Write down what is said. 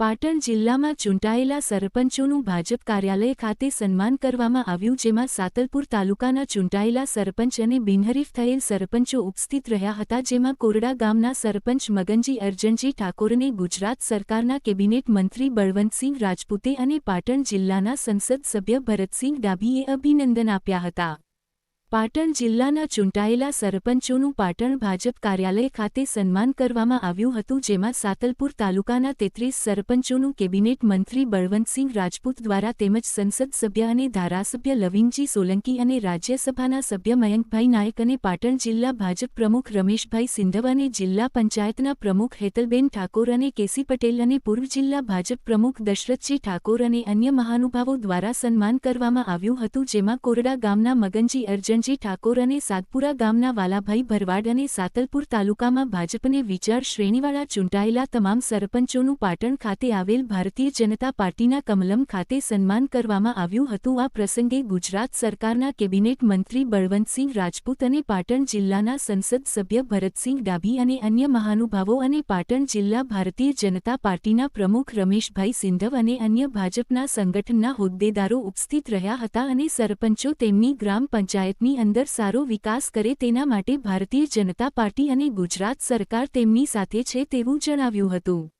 પાટણ જિલ્લામાં ચૂંટાયેલા સરપંચોનું ભાજપ કાર્યાલય ખાતે સન્માન કરવામાં આવ્યું, જેમાં સાતલપુર તાલુકાના ચૂંટાયેલા સરપંચ અને બિનહરીફ થયેલ સરપંચો ઉપસ્થિત રહ્યા હતા, જેમાં કોરડા ગામના સરપંચ મગનજી અર્જનજી ઠાકોરને ગુજરાત સરકારના કેબિનેટ મંત્રી બળવંતસિંહ રાજપૂતે અને પાટણ જિલ્લાના સંસદ સભ્ય ભરતસિંહ ડાભીએ અભિનંદન આપ્યા હતા. પાટણ જિલ્લાના ચૂંટાયેલા સરપંચોનું પાટણ ભાજપ કાર્યાલય ખાતે સન્માન કરવામાં આવ્યું હતું, જેમાં સાતલપુર તાલુકાના તેત્રીસ સરપંચોનું કેબિનેટ મંત્રી બળવંતસિંહ રાજપૂત દ્વારા તેમજ સંસદ સભ્ય અને ધારાસભ્ય લવિંગજી સોલંકી અને રાજ્યસભાના સભ્ય મયંકભાઈ નાયક અને પાટણ જિલ્લા ભાજપ પ્રમુખ રમેશભાઈ સિંધવ અને જિલ્લા પંચાયતના પ્રમુખ હેતલબેન ઠાકોર અને કેસી પટેલ અને પૂર્વ જિલ્લા ભાજપ પ્રમુખ દશરથજી ઠાકોર અને અન્ય મહાનુભાવો દ્વારા સન્માન કરવામાં આવ્યું હતું, જેમાં કોરડા ગામના મગનજી અર્જનજી ઠાકોર અને સાતપુરા ગામના વાલાભાઈ ભરવાડ અને સાતલપુર તાલુકામાં ભાજપને વિચાર શ્રેણીવાળા ચૂંટાયેલા તમામ સરપંચોનું પાટણ ખાતે આવેલ ભારતીય જનતા પાર્ટીના કમલમ ખાતે સન્માન કરવામાં આવ્યું હતું. આ પ્રસંગે ગુજરાત સરકારના કેબિનેટ મંત્રી બળવંતસિંહ રાજપૂત અને પાટણ જિલ્લાના સંસદ સભ્ય ભરતસિંહ ડાભી અને અન્ય મહાનુભાવો અને પાટણ જિલ્લા ભારતીય જનતા પાર્ટીના પ્રમુખ રમેશભાઈ સિંધવ અને અન્ય ભાજપના સંગઠનના હોદ્દેદારો ઉપસ્થિત રહ્યા હતા અને સરપંચો તેમની ગ્રામ પંચાયતની અંદર સારો વિકાસ કરે તેના માટે ભારતીય જનતા પાર્ટી અને ગુજરાત સરકાર તેમની સાથે છે તેવું જણાવ્યું હતું.